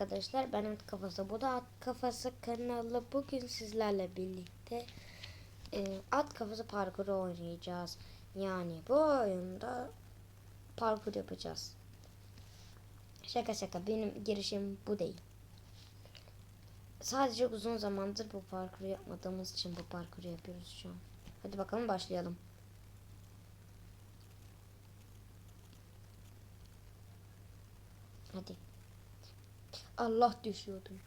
arkadaşlar. Ben At Kafası. Bu da At Kafası kanalı. Bugün sizlerle birlikte e, At Kafası parkuru oynayacağız. Yani bu oyunda parkur yapacağız. Şaka şaka benim girişim bu değil. Sadece uzun zamandır bu parkuru yapmadığımız için bu parkuru yapıyoruz şu an. Hadi bakalım başlayalım. Hadi. Allah düşüyordum.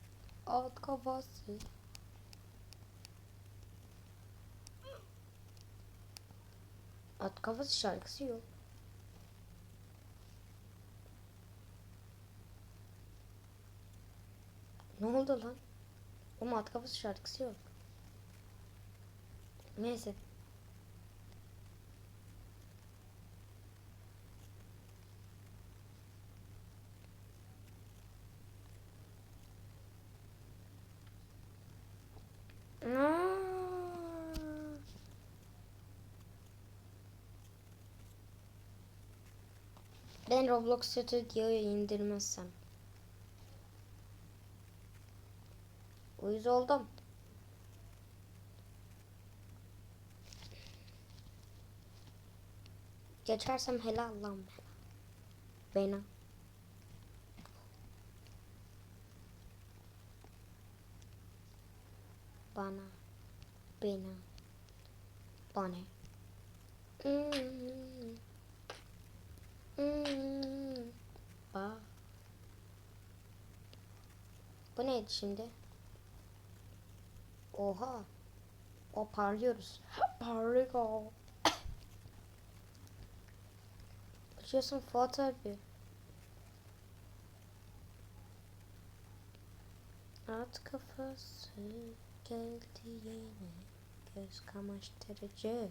At kafası. At kafası şarkısı yok. Ne oldu lan? O at kafası şarkısı yok. Neyse. Aa. Ben Roblox Studio'yu indirmezsem. Uyuz oldum. Geçersem helal lan bana. Bana. Bana. Bana. Bana. Hmm. Hmm. Ba. Bu neydi şimdi? Oha. O parlıyoruz. Parlıyor. Açıyorsun Fuat abi. At kafası geldi yine göz kamaştırıcı.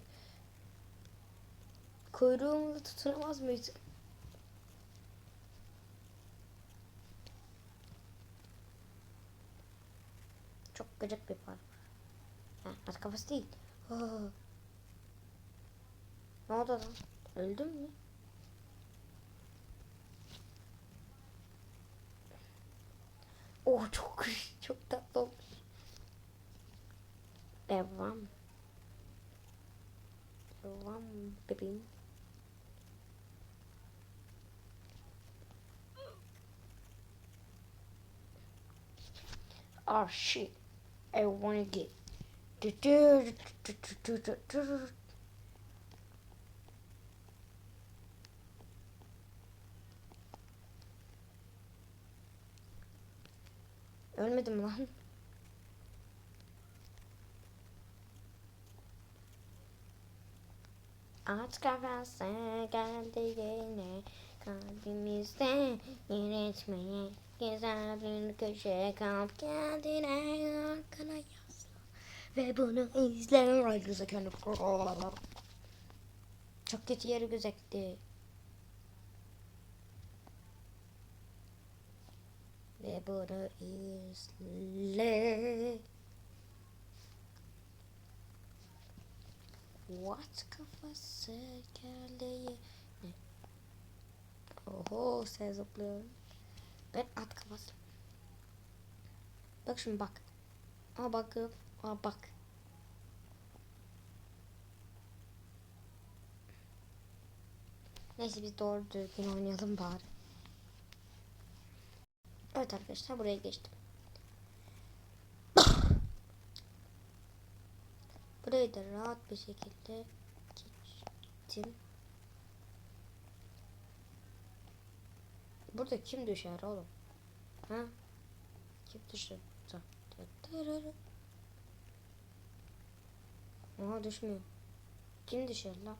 Kuyruğumla tutunamaz mıyız? Çok gıcık bir park. Ha, at kafası değil. Ne oldu lan? Öldün mü? Oh çok çok tatlı olmuş. Devam. Devam bebeğim. Oh shit. I wanna get. Ölmedim lan. Aç kafası geldi yine kalbimizde yer etmeye güzel bir köşe kalp kendine arkana yasla. Ve bunu izle. Ay güzel çok kötü yeri gözetti ve bunu izle. What kafası geldi. Oho sen zıplıyorsun. Ben at kafası. Bak şimdi bak. Aa bak. Aa bak. Neyse biz doğru düzgün oynayalım bari. Evet arkadaşlar buraya geçtim. Burayı da rahat bir şekilde geçtim. Burada kim düşer oğlum? Ha? Kim düşer? Aha düşmüyor. Kim düşer lan?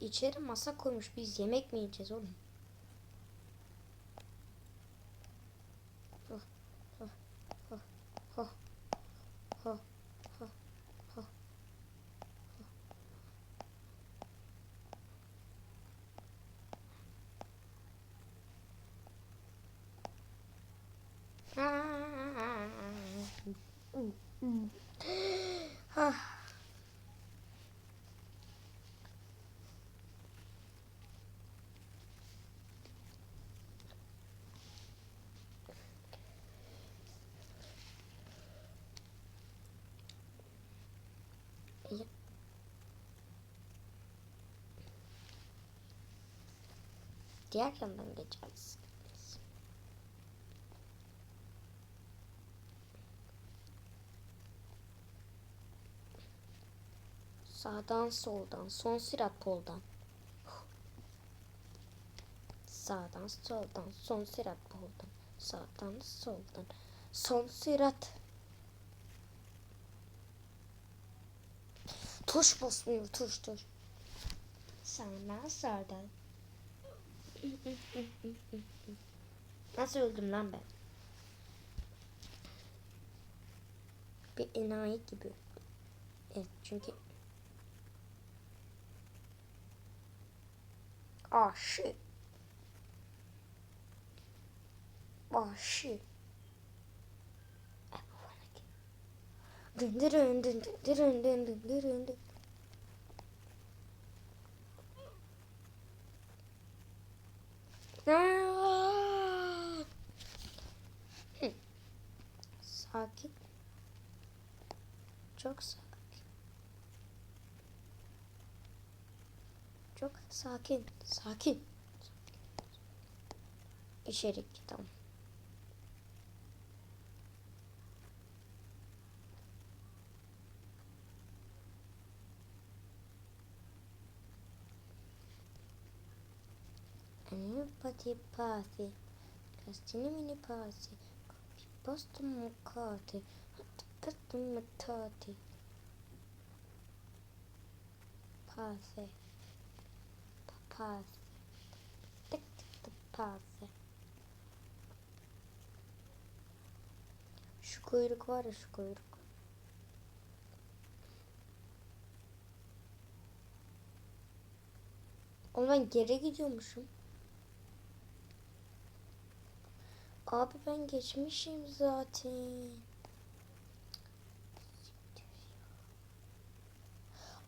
İçeri masa koymuş. Biz yemek mi yiyeceğiz oğlum? Diğer yandan geçeceğiz. Sağdan soldan son sirat poldan. Sağdan soldan son sirat poldan. Sağdan soldan son sirat. Tuş basmıyor tuş tuş. Sağdan sağdan. Nasıl öldüm lan ben? Bir enayi gibi. Evet çünkü Ah shit. Ah shit. Dın dırın dın dırın dın dın dırın dın. Hı. Sakin. Çok sakin. Çok sakin. Sakin. İçerik tamam. Anipati pati. Kastini mini pati. Posto mukati. Hatta matati. Pati. Papasi. Tık tık tık pasi. Şu kuyruk var ya şu kuyruk. Oğlum ben geri gidiyormuşum. Abi ben geçmişim zaten.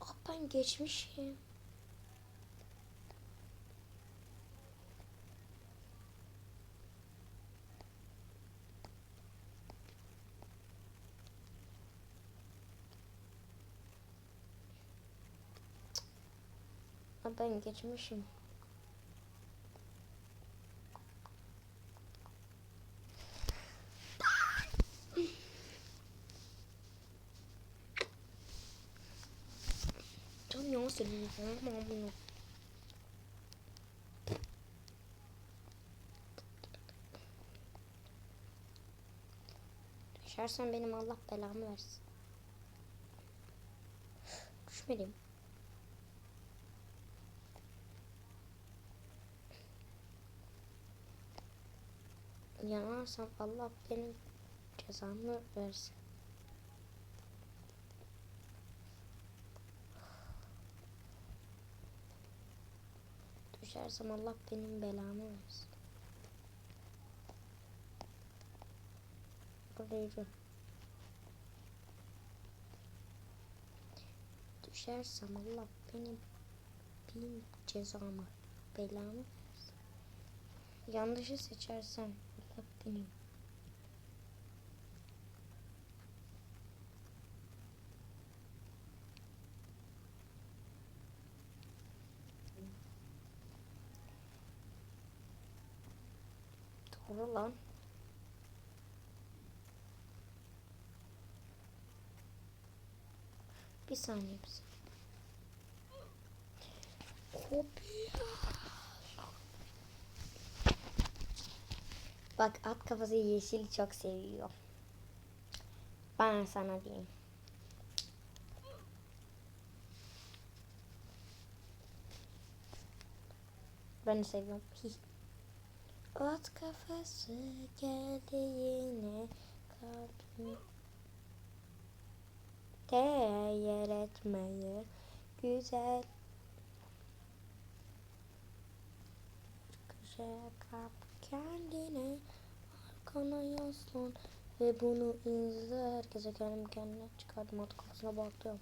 Abi ben geçmişim. Ben geçmişim. Canım yalan söylüyorum. Ama bunu. Düşersen benim Allah belamı versin. Düşmedim. Yanarsam Allah benim cezamı versin. Düşersem Allah benim belamı versin. Burada yürü. Düşersem Allah benim benim cezamı belamı versin. Yanlışı seçersem Benim Doğru lan. Bir saniye bir saniye. Kopya. Bak at kafası yeşil çok seviyor. Ben sana diyeyim. Ben seviyorum. At kafası geldi yine kalbim. Değer etmeye güzel. Güzel kap kendine arkana yaslan ve bunu izle herkese kendim kendine çıkardım at kafasına baktım.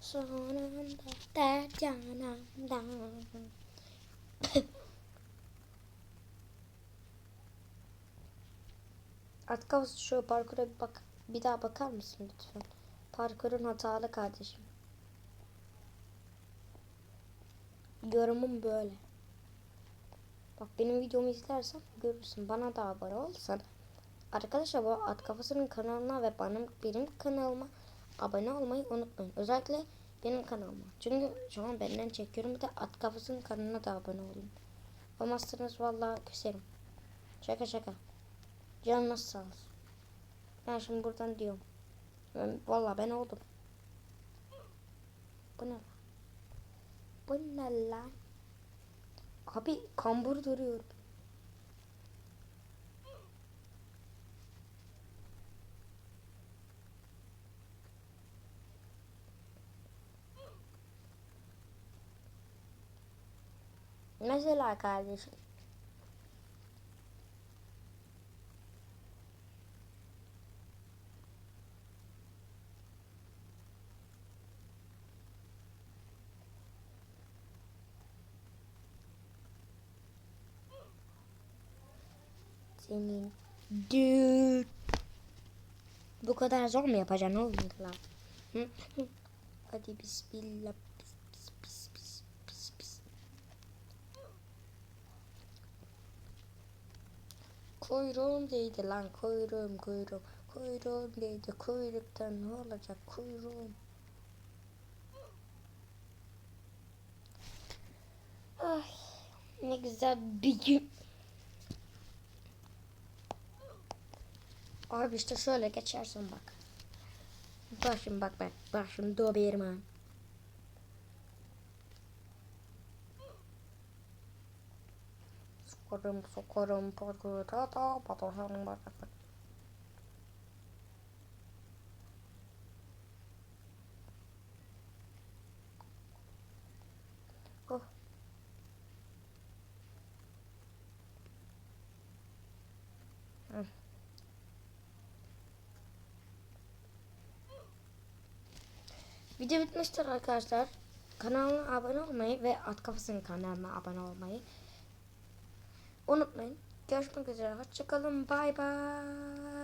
Sonunda dert yanımdan. At kafası şu parkura bir bak. Bir daha bakar mısın lütfen? Parkurun hatalı kardeşim. Yorumum böyle. Bak benim videomu izlersen görürsün. Bana da abone olsan. Arkadaşlar bu At Kafası'nın kanalına ve benim, benim kanalıma abone olmayı unutmayın. Özellikle benim kanalıma. Çünkü şu an benden çekiyorum. Bir de At Kafası'nın kanalına da abone olun. Olmazsanız vallahi küserim. Şaka şaka. Canınız sağ olsun. Ben şimdi buradan diyorum. Ben, vallahi ben oldum. Bu ne lan? Bu ne lan? Abi kambur duruyor. Mesela kardeşim. Senin düt. Bu kadar zor mu yapacaksın oğlum lan? Hı? Hadi bismillah. Pis pis pis pis pis. Kuyruğum değdi lan kuyruğum kuyruğum. Kuyruğum değdi kuyruktan ne olacak kuyruğum. Ay ne güzel bir gün. Abi işte şöyle geçersin bak. Bak şimdi bak bak. Bak şimdi Doberman. Sokarım sokarım patata patata patata. Oh. Hı. Video bitmiştir arkadaşlar. Kanalına abone olmayı ve At Kafası'nın kanalına abone olmayı unutmayın. Görüşmek üzere. Hoşçakalın. Bay bay.